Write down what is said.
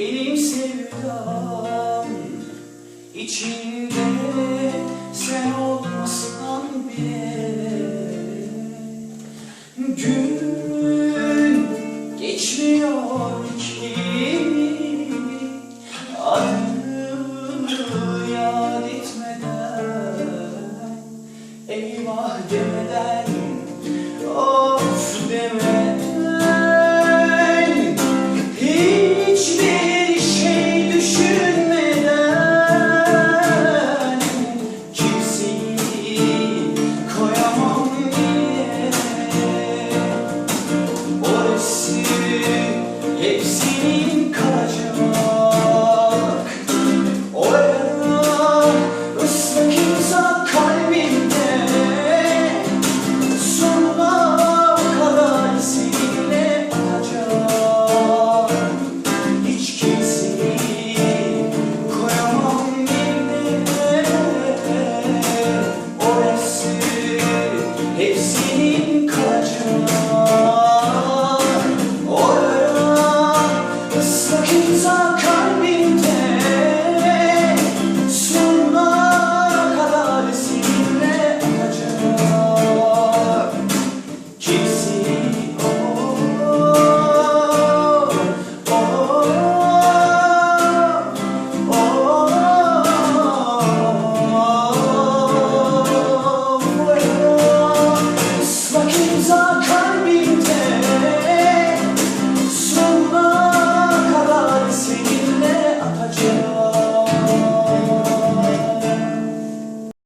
Benim sevdam içinde sen olmasan bile. Gün geçmiyor waiting